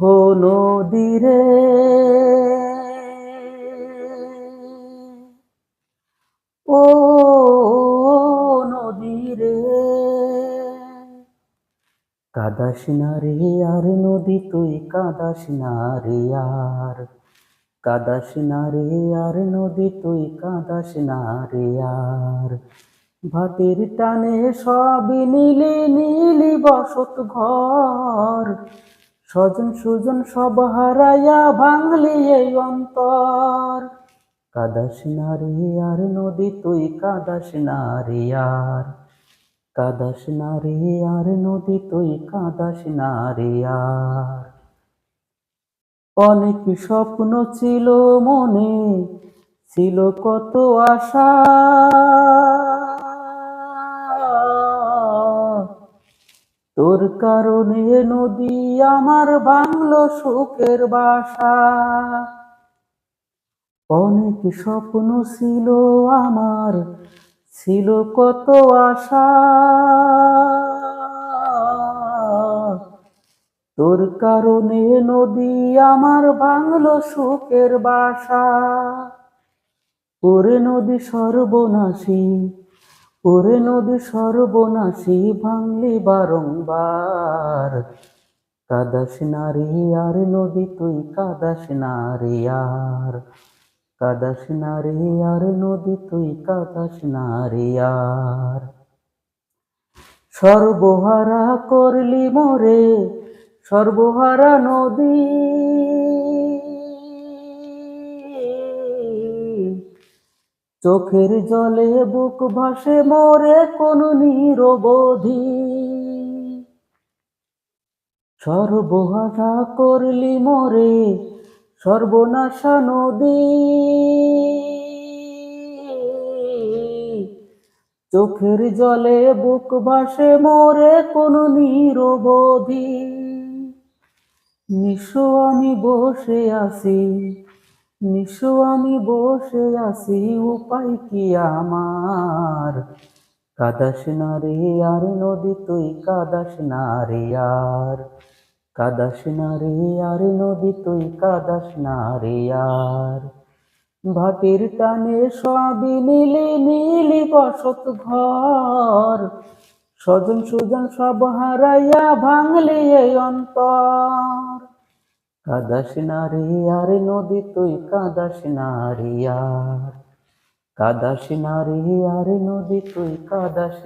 হো নদীরে ও নদীরে কাদাস না রে আর নদী, তুই কাদাস না রে আর। কাদাস না রে আর নদী, তুই কাদাস না রে আর। ভাটির টানে সবই নীলি নীলি বসত ঘর। স্বজন সুজন সব হারাইয়া ভাঙলি এই অন্তর। কাদাস না রে আর নদী, তুই কাদাস না রে আর। কাদাস না রে আর নদী, তুই কাদাস না রে আর। অনেক স্বপ্ন ছিল মনে, ছিল কত আশা। তোর কারণে নদী আমার বাংলো সুখের বাসা। অনেক স্বপ্ন ছিল আমার, ছিল কত আশা। তোর কারণে নদী আমার বাংলো সুখের বাসা। ওরে নদী সর্বনাশী ওরে নদী সর্বনাশী ভাঙলি বারংবার। কাদাস নারী আর নদী, তুই কাদাস নারী আর। কাদাস নারী আর নদী, তুই কাদাস নারী আর। সর্বহারা করলি মোরে, সর্বহারা নদী চোখের জলে বুক ভাসে মরে কোন নিরবধি। সর্বহারা করলি মরে সর্বনাশা নদী। চোখের জলে বুক ভাসে মরে কোন নিরবধি। নিশো আমি বসে আছি নিশো, আমি বসে আছি, উপায় কি আমার? কাদাস না রে আর নদী তুই, কাদাস না রে আর। কাদাস না রে আর নদী তুই, কাদাস না রে আর। ভাটির টানে সবই নীলি নীলি বসত ঘর। স্বজন সুজন সব হারাইয়া ভাঙলি এই অন্তর। কাদাস না রে আর নদী তুই কাদাস না রে আর। কাদাস না রে আর নদী তুই কাদাস